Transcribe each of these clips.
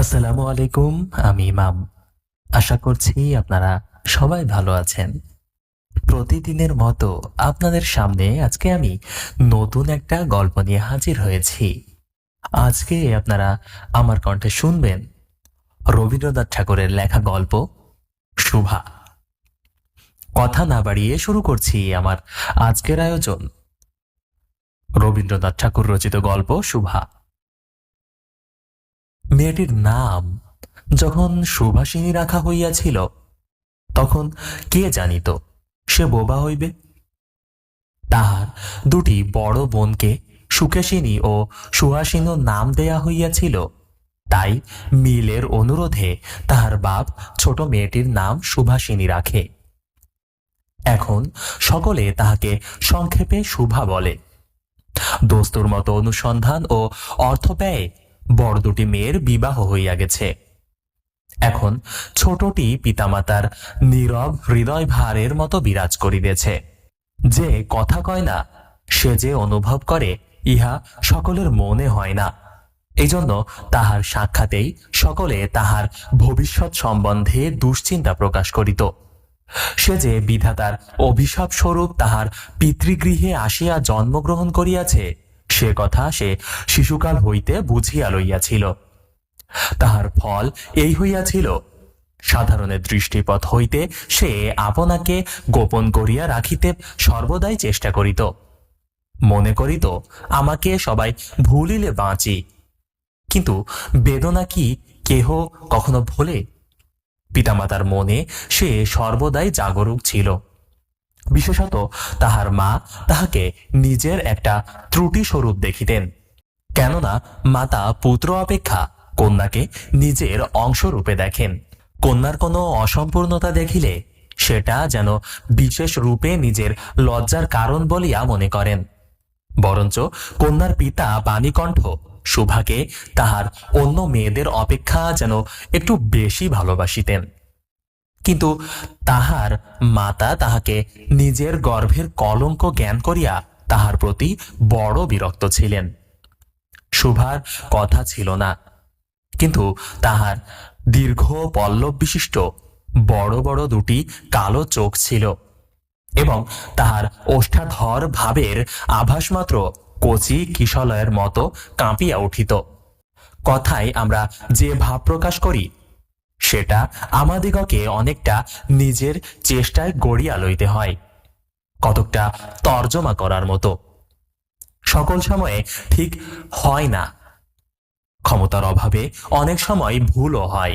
আসসালামু আলাইকুম, আমি ইমাম। আশা করছি আপনারা সবাই ভালো আছেন। প্রতিদিনের মতো আপনাদের সামনে আজকে আমি নতুন একটা গল্প নিয়ে হাজির হয়েছি। আজকে আপনারা আমার কণ্ঠে শুনবেন রবীন্দ্রনাথ ঠাকুরের লেখা গল্প, শুভা। কথা না বাড়িয়ে শুরু করছি আমার আজকের আয়োজন। রবীন্দ্রনাথ ঠাকুর রচিত গল্প, শুভা। মেয়েটির নাম যখন সুভাষিনী রাখা হইয়াছিল, তখন কে জানিত সে বোবা হইবে? তাহার দুটি বড় বোনকে সুকেশিনী ও সুহাসিনী নাম দেয়া হইয়াছিল। তাই মিলের অনুরোধে তাহার বাপ ছোট মেয়েটির নাম সুভাষিনী রাখে। এখন সকলে তাহাকে সংক্ষেপে শুভা বলে। দোস্তুর মতো অনুসন্ধান ও অর্থ ব্যয়ে বড় দুটি মেয়ের বিবাহ হইয়া গেছে। এখন ছোটটি পিতামাতার নীরব হৃদয় ভারের মতো বিরাজ করিতেছে। যে কথা কয় না, সে যে অনুভব করে, ইহা সকলের মনে হয় না। এজন্য তাহার সাক্ষাতেই সকলে তাহার ভবিষ্যৎ সম্বন্ধে দুশ্চিন্তা প্রকাশ করিত। সে যে বিধাতার অভিশাপ স্বরূপ তাহার পিতৃগৃহে আসিয়া জন্মগ্রহণ করিয়াছে সে কথা সে শিশুকাল হইতে বুঝিয়া লইয়াছিল। তাহার ফল এই হইয়াছিল। সাধারণের দৃষ্টিপথ হইতে সে আপনাকে গোপন করিয়া রাখিতে সর্বদাই চেষ্টা করিত। মনে করিত, আমাকে সবাই ভুলিলে বাঁচি। কিন্তু বেদনা কি কেহ কখনো ভোলে? পিতামাতার মনে সে সর্বদাই জাগরুক ছিল। বিশেষত তাহার মা তাহাকে নিজের একটা ত্রুটি স্বরূপ দেখিতেন। কেননা মাতা পুত্র অপেক্ষা কন্যাকে নিজের অংশরূপে দেখেন। কন্যার কোনো অসম্পূর্ণতা দেখিলে সেটা যেন বিশেষ রূপে নিজের লজ্জার কারণ বলিয়া মনে করেন। বরঞ্চ কন্যার পিতা বাণীকণ্ঠ শুভাকে তাহার অন্য মেয়েদের অপেক্ষা যেন একটু বেশি ভালোবাসিতেন। কিন্তু তাহার মাতা তাহাকে নিজের গর্ভের কলঙ্ক জ্ঞান করিয়া তাহার প্রতি বড় বিরক্ত ছিলেন। শুভার কথা ছিল না। কিন্তু তাহার দীর্ঘ পল্লব বিশিষ্ট বড় বড় দুটি কালো চোখ ছিল এবং তাহার ওষ্ঠাধর ভাবের আভাস মাত্র কচি কিশলয়ের মতো কাঁপিয়া উঠিত। কথায় আমরা যে ভাব প্রকাশ করি সেটা আমাদিগকে অনেকটা নিজের চেষ্টায় গড়িয়া লইতে হয়, কতকটা তর্জমা করার মতো। সকল সময়ে ঠিক হয় না। ক্ষমতার অভাবে অনেক সময় ভুলও হয়,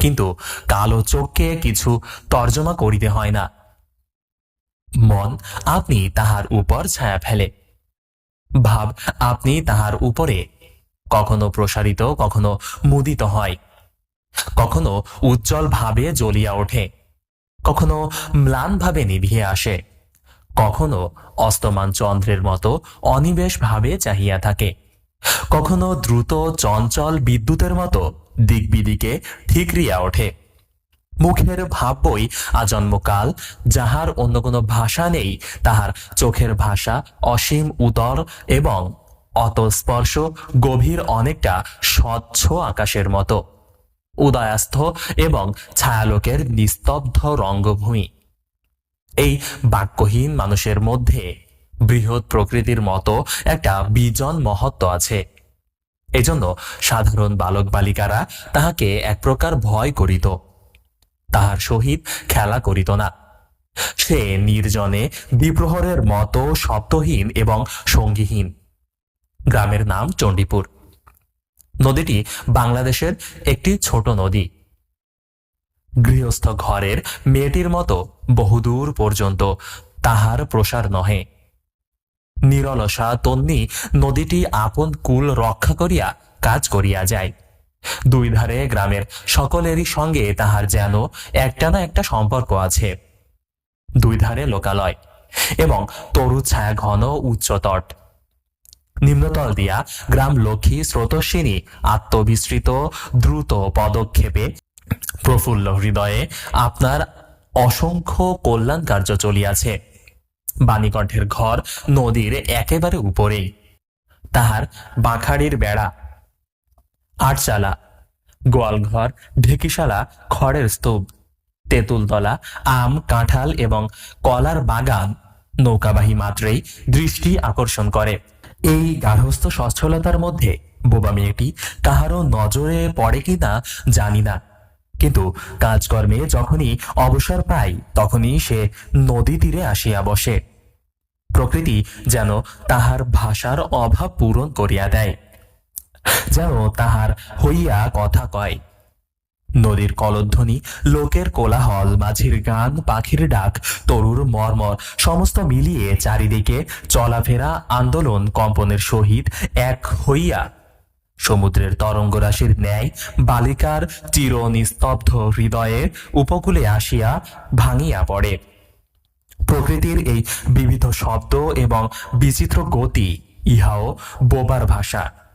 কিন্তু কালো চোখকে কিছু তর্জমা করিতে হয় না। মন আপনি তাহার উপর ছায়া ফেলে, ভাব আপনি তাহার উপরে কখনো প্রসারিত, কখনো মুদিত হয়। কখনো উজ্জ্বল ভাবে জ্বলিয়া ওঠে, কখনো ম্লান ভাবে নিভিয়ে আসে, কখনো অস্তমান চন্দ্রের মতো অনিবেশ ভাবে চাহিয়া থাকে, কখনো দ্রুত চঞ্চল বিদ্যুতের মতো দিক বিদিকে ঠিকরিয়া ওঠে। মুখের ভাববই আজন্মকাল, যাহার অন্য কোনো ভাষা নেই, তাহার চোখের ভাষা অসীম উদর এবং অতস্পর্শ গভীর অনেকটা স্বচ্ছ আকাশের মতো। উদয়াস্থ এবং ছায়ালোকের নিস্তব্ধ রঙ্গভূমি। এই বাক্যহীন মানুষের মধ্যে বৃহৎ প্রকৃতির মতো একটা বিজন মহত্ব আছে। এজন্য সাধারণ বালক বালিকারা তাহাকে এক প্রকার ভয় করিত। তাহার সহিত খেলা করিত না। সে নির্জনে দ্বিপ্রহরের মতো শব্দহীন এবং সঙ্গীহীন। গ্রামের নাম চণ্ডীপুর। নদীটি বাংলাদেশের একটি ছোট নদী। গৃহস্থ ঘরের মেয়েটির মতো বহুদূর পর্যন্ত তাহার প্রসার নহে। নিরলসা তন্নি নদীটি আপন কুল রক্ষা করিয়া কাজ করিয়া যায়। দুই ধারে গ্রামের সকলেরই সঙ্গে তাহার যেন একটা না একটা সম্পর্ক আছে। দুই ধারে লোকালয় এবং তরু ছায়া ঘন উচ্চতট। নিম্নতল দিয়া গ্রাম লক্ষ্মী স্রোতস্বিনী আত্মবিস্তৃত, দ্রুত পদক্ষেপে প্রফুল্ল হৃদয়ে আপনার অসংখ্য কল্যাণ কার্য চলিয়াছে। বাণীকণ্ঠের ঘর নদীর একেবারে উপরেই। তাহার বাঁখাড়ির বেড়া, আটচালা, গোয়ালঘর, ঢেকিশালা, খড়ের স্তূপ, তেঁতুলতলা, আম, কাঁঠাল এবং কলার বাগান নৌকাবাহী মাত্রেই দৃষ্টি আকর্ষণ করে। এই গার্হস্থ সচ্ছলতার মধ্যে বোবা মেয়েটি কাহারও নজরে পড়ে কিনা জানি না। কিন্তু কাজকর্মে যখনই অবসর পাই তখনই সে নদী তীরে আসিয়া বসে। প্রকৃতি যেন তাহার ভাষার অভাব পূরণ করিয়া দেয়, যেন তাহার হইয়া কথা কয়। নদীর কলধ্বনি, লোকের কোলাহল, মাঝির গান, পাখির ডাক, তরুর মর্মর, সমস্ত মিলিয়ে চারিদিকে চলাফেরা, আন্দোলন, কম্পনের সহিত এক হইয়া সমুদ্রের তরঙ্গরাশির ন্যায় বালিকার চির নিস্তব্ধ হৃদয়ের উপকূলে আসিয়া ভাঙিয়া পড়ে। প্রকৃতির এই বিবিধ শব্দ এবং বিচিত্র গতি, ইহাও বোবার ভাষা।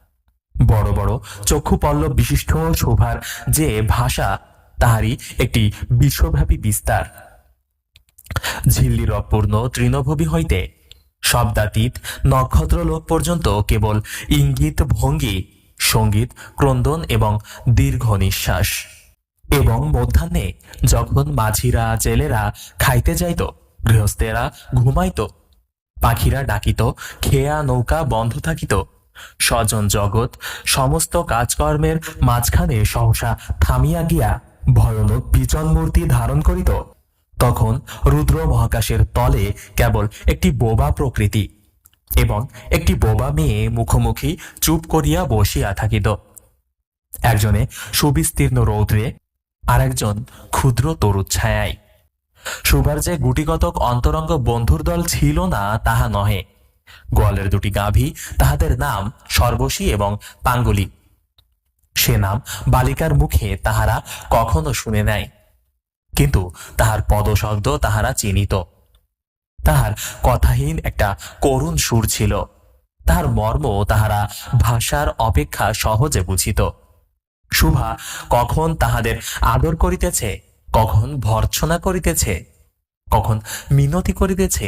বড় বড় চক্ষু পল্লব বিশিষ্ট শোভার যে ভাষা, তাহারই একটি বিশ্বব্যাপী বিস্তার। ঝিল্লির অপূর্ণ তৃণভূমি হইতে শব্দাতীত নক্ষত্র নক্ষত্রলোক পর্যন্ত কেবল ইঙ্গিত ভঙ্গি, সংগীত, ক্রন্দন এবং দীর্ঘ নিঃশ্বাস। এবং মধ্যাহ্নে যখন মাঝিরা, জেলেরা খাইতে যাইত, গৃহস্থেরা ঘুমাইত, পাখিরা ডাকিত, খেয়া নৌকা বন্ধ থাকিত স্বজন জগৎ, সমস্ত কাজকর্মের মাঝখানে সহসা থামিয়া গিয়া ভয়ানক বিচন মূর্তি ধারণ করিত। তখন রুদ্র মহাকাশের তলে কেবল একটি বোবা প্রকৃতি এবং একটি বোবা মেয়ে মুখোমুখি চুপ করিয়া বসিয়া থাকিত। একজনে সুবিস্তীর্ণ রৌদ্রে আর একজন ক্ষুদ্র তরুচ্ছায়ায় সুবার যে গুটিগতক অন্তরঙ্গ বন্ধুর দল ছিল না, তাহা নহে। গোয়ালের দুটি গাভী, তাহাদের নাম সর্বশী এবং পাঙ্গুলি। সে নাম বালিকার মুখে তাহারা কখনো শুনে নাই, কিন্তু তাহার পদশব্দ তাহারা চিনিত। তাহার কথাহীন একটা করুণ সুর ছিল, তাহার মর্ম তাহারা ভাষার অপেক্ষা সহজে বুঝিত। শুভা কখন তাহাদের আদর করিতেছে, কখন ভর্ৎসনা করিতেছে, কখন মিনতি করিতেছে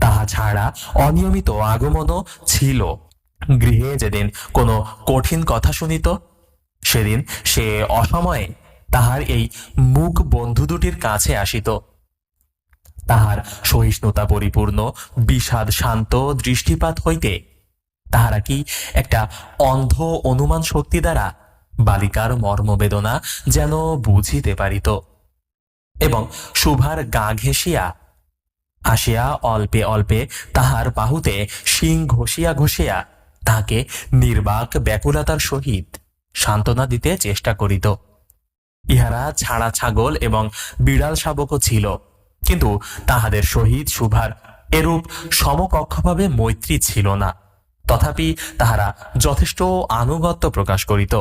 তাহা ছাড়া অনিয়মিত আগমনও ছিল। গৃহে যেদিন কোনো কঠিন কথা শুনিত, সেদিন সে অসময়ে তাহার এই মুখ বন্ধু দুটির কাছে আসিত। তাহার সহিষ্ণুতা পরিপূর্ণ, বিষাদ শান্ত দৃষ্টিপাত হইতে তাহারা কি একটা অন্ধ অনুমান শক্তি দ্বারা বালিকার মর্মবেদনা যেন বুঝিতে পারিত। এবং শুভার গা ঘেঁষিয়া আসিয়া অল্পে অল্পে তাহার বাহুতে শিং ঘষিয়া ঘষিয়া তাহাকে নির্বাক ব্যাকুলতার সহিত সান্ত্বনা দিতে চেষ্টা করিত। ইহারা ছাড়া ছাগল এবং বিড়াল শাবকও ছিল, কিন্তু তাহাদের সহিত শুভার এরূপ সমকক্ষভাবে মৈত্রী ছিল না। তথাপি তাহারা যথেষ্ট আনুগত্য প্রকাশ করিত।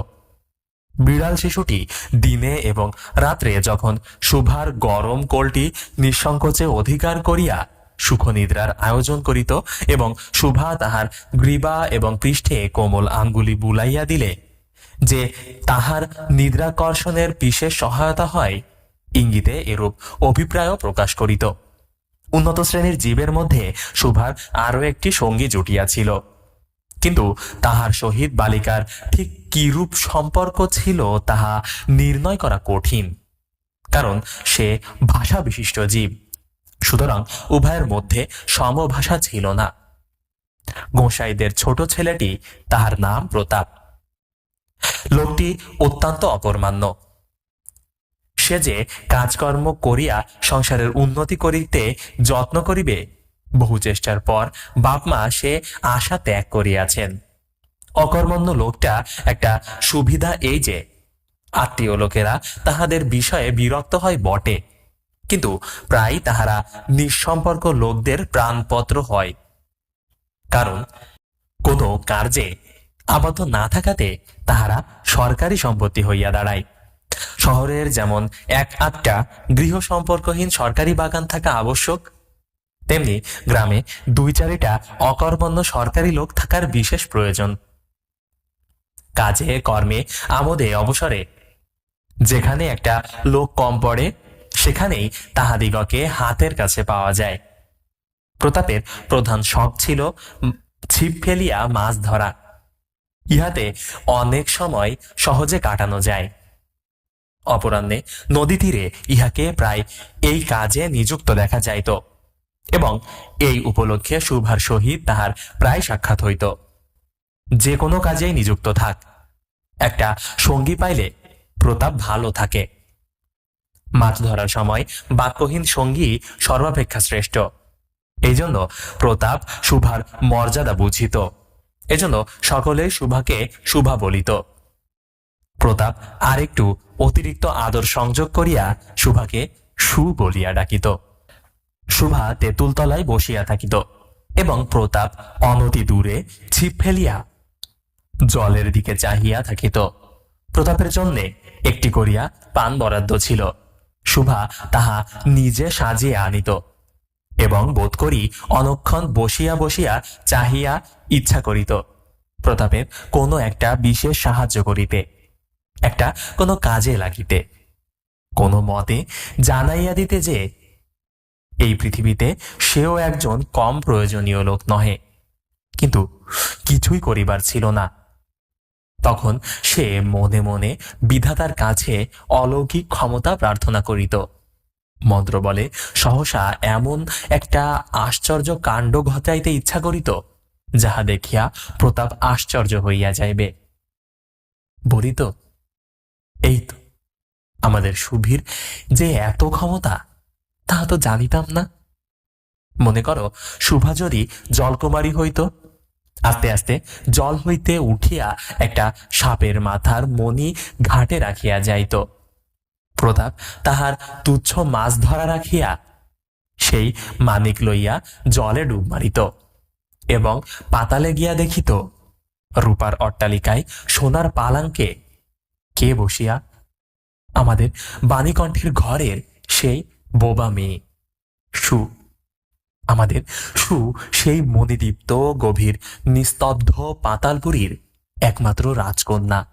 বিড়াল শিশুটি দিনে এবং রাত্রে যখন শুভার গরম কোলটি নিঃসংকোচে অধিকার করিয়া সুখনিদ্রার আয়োজন করিত এবং শুভা তাহার গ্রীবা এবং পৃষ্ঠে কোমল আঙ্গুলি বুলাইয়া দিলে যে তাহার নিদ্রাকর্ষণের বিশেষ সহায়তা হয়, ইঙ্গিতে এরূপ অভিপ্রায়ও প্রকাশ করিত। উন্নত শ্রেণির জীবের মধ্যে শুভার আরও একটি সঙ্গী জুটিয়াছিল। কিন্তু তাহার সহিত বালিকার ঠিক কিরূপ সম্পর্ক ছিল তাহা নির্ণয় করা কঠিন, কারণ সে ভাষা বিশিষ্ট জীব। সুতরাং উভয়ের মধ্যে সমভাষা ছিল না। গোসাইদের ছোট ছেলেটি তাহার নাম প্রতাপ। লোকটি অত্যন্ত অপরমান্য সে যে কাজকর্ম করিয়া সংসারের উন্নতি করিতে যত্ন করিবে বহু চেষ্টার পর বাপমা সে আশা ত্যাগ করিয়াছেন। অকর্মণ্য লোকটা একটা সুবিধা এই যে, আত্মীয় লোকেরা তাহাদের বিষয়ে বিরক্ত হয় বটে, কিন্তু প্রায় তাহারা নিঃসম্পর্ক লোকদের প্রাণপত্র হয়। কারণ কোনো কার্যে আবদ্ধ না থাকাতে তাহারা সরকারি সম্পত্তি হইয়া দাঁড়ায়। শহরের যেমন এক আটটা গৃহ সম্পর্কহীন সরকারি বাগান থাকা আবশ্যক তেমনি গ্রামে দুই চারিটা অকর্মণ্য সরকারি লোক থাকার বিশেষ প্রয়োজন। কাজে, কর্মে, আমোদে, অবসরে। যেখানে একটা লোক কম পড়ে, সেখানেই তাহাদিগকে হাতের কাছে পাওয়া যায়। প্রতাপের প্রধান শখ ছিল ছিপ ফেলিয়া মাছ ধরা। ইহাতে অনেক সময় সহজে কাটানো যায়। অপরাহ্নে নদী তীরে ইহাকে প্রায় এই কাজে নিযুক্ত দেখা যাইত। এবং এই উপলক্ষে শুভার সহিত তাহার প্রায় সাক্ষাৎ হইত। যে কোনো কাজেই নিযুক্ত থাক। একটা সঙ্গী পাইলে প্রতাপ ভালো থাকে। মাছ ধরার সময় বাক্যহীন সঙ্গী সর্বাপেক্ষা শ্রেষ্ঠ। এই জন্য প্রতাপ শুভার মর্যাদা বুঝিত। এজন্য সকলে শুভাকে শুভা বলিত। প্রতাপ আরেকটু অতিরিক্ত আদর সংযোগ করিয়া শুভাকে সু বলিয়া ডাকিত। শুভা তেঁতুলতলায় বসিয়া থাকিত এবং প্রতাপ অনতি দূরে ছিপ ফেলিয়া জলের দিকে চাহিয়া থাকিত। প্রতাপের জন্যে একটি করিয়া পান বরাদ্দ ছিল। শুভা তাহা নিজে সাজিয়ে আনিত এবং বোধ করি অনক্ষণ বসিয়া বসিয়া চাহিয়া ইচ্ছা করিত। প্রতাপের কোনো একটা বিশেষ সাহায্য করিতে, একটা কোনো কাজে লাগিতে, কোনো মতে জানাইয়া দিতে যে এই পৃথিবীতে সেও একজন কম প্রয়োজনীয় লোক নহে। কিন্তু কিছুই করিবার ছিল না। তখন সে মনে মনে বিধাতার কাছে অলৌকিক ক্ষমতা প্রার্থনা করিত। মন্ত্র বলে, সহসা এমন একটা আশ্চর্য কাণ্ড ঘটাইতে ইচ্ছা করিত, যাহা দেখিয়া প্রতাপ আশ্চর্য হইয়া যাইবে। বলিত, এই তো, আমাদের সুভীর যে এত ক্ষমতা তাহা তো জানিতাম না। মনে করো শুভা যদি জলকুমারী হইত, আস্তে আস্তে জল হইতে উঠিয়া একটা সাপের মাথার মণি ঘাটে রাখিয়া যাইত। প্রতাপ তাহার তুচ্ছ মাছ ধরা রাখিয়া সেই মানিক লইয়া জলে ডুব মারিত এবং পাতালে গিয়া দেখিত রূপার অট্টালিকায় সোনার পালাঙ্কে কে বসিয়া আমাদের বাণীকণ্ঠের ঘরের সেই বোবা মেয়ে। সু। আমাদের সু সেই মণিদীপ্ত, গভীর, নিস্তব্ধ পাতালপুরীর একমাত্র রাজকন্যা।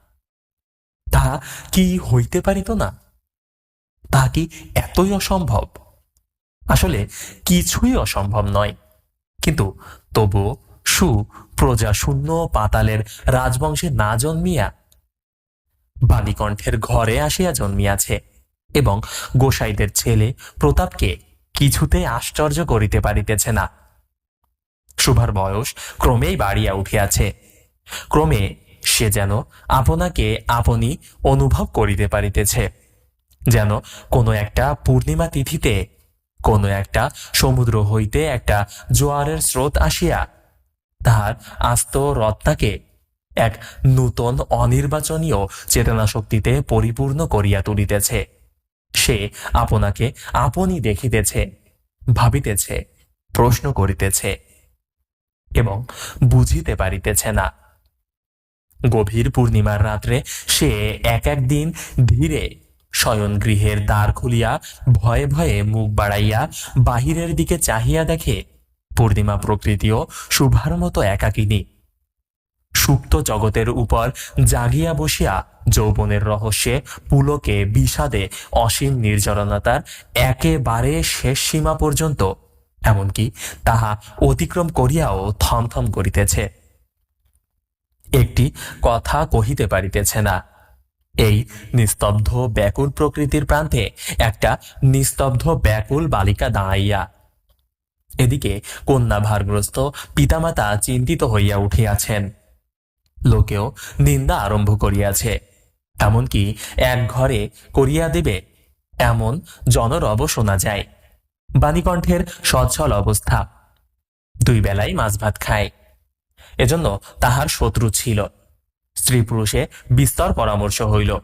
তাহা কি হইতে পারিত না? তাহা কি এতই অসম্ভব? আসলে কিছুই অসম্ভব নয়। কিন্তু তবু সু প্রজা শূন্য পাতালের রাজবংশে না জন্মিয়া বালিকণ্ঠের ঘরে আসিয়া জন্মিয়াছে। এবং গোসাইদের ছেলে প্রতাপকে কিছুতে আশ্চর্য করিতে পারিতেছে না। শুভার বয়স ক্রমেই বাড়িয়া উঠিয়াছে। ক্রমে সে যেন আপনাকে আপনি অনুভব করিতে পারিতেছে, যেন কোনো একটা পূর্ণিমা তিথিতে কোনো একটা সমুদ্র হইতে একটা জোয়ারের স্রোত আসিয়া তাহার আস্ত রত্নাকে এক নূতন অনির্বাচনীয় চেতনা শক্তিতে পরিপূর্ণ করিয়া তুলিতেছে। সে আপনাকে আপনি দেখিতেছে, ভাবিতেছে, প্রশ্ন করিতেছে এবং বুঝিতে পারিতেছে না। গভীর পূর্ণিমার রাত্রে সে এক এক দিন ধীরে শয়ন গৃহের দ্বার খুলিয়া ভয়ে ভয়ে মুখ বাড়াইয়া বাহিরের দিকে চাহিয়া দেখে, পূর্ণিমা প্রকৃতিও শুভার মতো একাকিনী। সুপ্ত জগতের উপর জাগিয়া বসিয়া যৌবনের রহস্যে পুলকে, বিষাদে অসীম নির্জরণতার একেবারে শেষ সীমা পর্যন্ত, এমনকি তাহা অতিক্রম করিয়াও থমথম করিতেছে। একটি কথা কহিতে পারিতেছে না। এই নিস্তব্ধ ব্যাকুল প্রকৃতির প্রান্তে একটা নিস্তব্ধ ব্যাকুল বালিকা দাঁড়াইয়া, এদিকে কন্যা ভারগ্রস্ত পিতামাতা চিন্তিত হইয়া উঠিয়াছেন। লোকেও নিন্দা আরম্ভ করিয়াছে। এমনকি এক ঘরে করিয়া দেবে, এমন জনরব শোনা যায়। বাণীকণ্ঠের সচ্ছল অবস্থা। দুই বেলাই মাছ ভাত খায়। এজন্য তাহার শত্রু ছিল। স্ত্রী পুরুষে বিস্তর পরামর্শ হইল।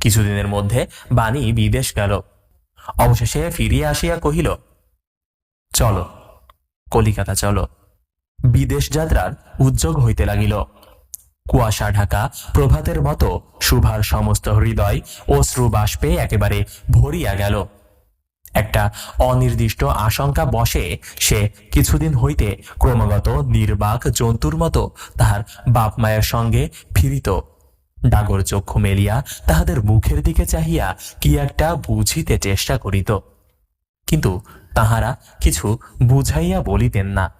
কিছুদিনের মধ্যে বাণী বিদেশ গেল। অবশেষে ফিরিয়া আসিয়া কহিল, চলো, কলিকাতা চলো। বিদেশ যাত্রার উদ্যোগ হইতে লাগিল। কুয়াশা ঢাকা, প্রভাতের মতো শুভার সমস্ত হৃদয় অশ্রু বাষ্পে একেবারে ভরিয়া গেল। একটা অনির্দিষ্ট আশঙ্কা বসে সে কিছুদিন হইতে ক্রমাগত নির্বাক জন্তুর মতো তাহার বাপ মায়ের সঙ্গে ফিরিত। ডাগর চক্ষু মেলিয়া তাহাদের মুখের দিকে চাহিয়া কি একটা বুঝিতে চেষ্টা করিত। কিন্তু তাহারা কিছু বুঝাইয়া বলিতেন না।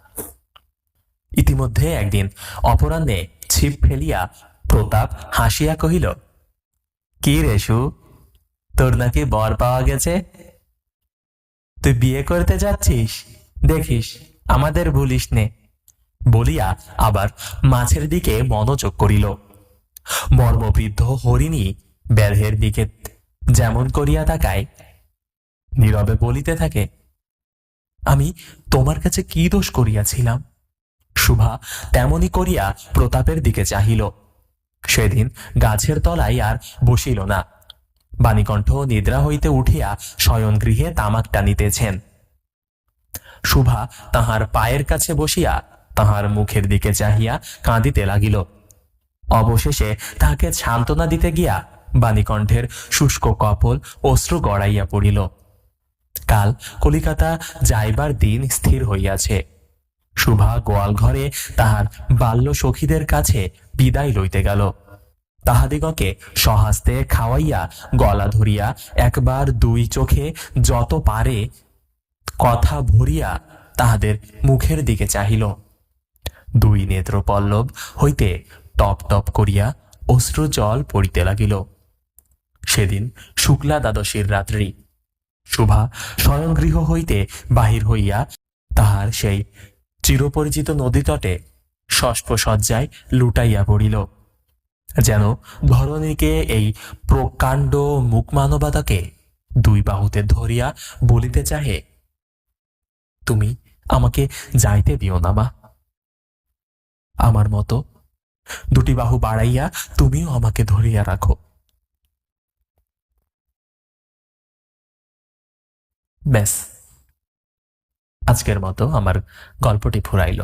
ইতিমধ্যে একদিন অপরাহ্নে ছিপ ফেলিয়া প্রতাপ হাসিয়া কহিল, কি রেশু তোর নাকি বর পাওয়া গেছে? তুই বিয়ে করতে যাচ্ছিস? দেখিস, আমাদের ভুলিস নে। বলিয়া আবার মাছের দিকে মনোযোগ করিল। মর্মবৃদ্ধ হরিণী ব্যাধের দিকে যেমন করিয়া তাকায়, নীরবে বলিতে থাকে, আমি তোমার কাছে কি দোষ করিয়াছিলাম? শুভা তেমনি করিয়া প্রতাপের দিকে চাহিল। সেদিন গাছের তলায় আর বসিল না। বাণীকণ্ঠ নিদ্রা হইতে উঠিয়া শয়ন গৃহে তামাক টানিতেছেন। শুভা তাহার পায়ের কাছে বসিয়া তাহার মুখের দিকে চাহিয়া কাঁদিতে লাগিল। অবশেষে তাহাকে সান্ত্বনা দিতে গিয়া বাণীকণ্ঠের শুষ্ক কপল অশ্রু গড়াইয়া পড়িল। কাল কলিকাতা যাইবার দিন স্থির হইয়াছে। শুভা গোয়াল ঘরে তাহার বাল্য সখীদের কাছে বিদায় লইতে গেল। তাহাদিগকে সহাস্তে খাওয়াইয়া গলা ধরিয়া একবার দুই চোখে যত পারে কথা ভরিয়া তাহাদের মুখের দিকে চাহিল। দুই নেত্র পল্লব হইতে টপ টপ করিয়া অশ্রু জল পড়িতে লাগিল। সেদিন শুক্লা দ্বাদশীর রাত্রি। শুভা শয়নগৃহ হইতে বাহির হইয়া তাহার সেই চিরপরিচিত নদীতটে শয্যায় লুটাইয়া পড়িল। যেন ধরণীকে এই প্রকাণ্ড মুখমানবতাকে দুই বাহুতে ধরিয়া বলিতে চাহে, তুমি আমাকে যাইতে দিও না মা। আমার মতো দুটি বাহু বাড়াইয়া তুমিও আমাকে ধরিয়া রাখো। ব্যাস। আজকের মতো আমার গল্পটি ফুরাইল।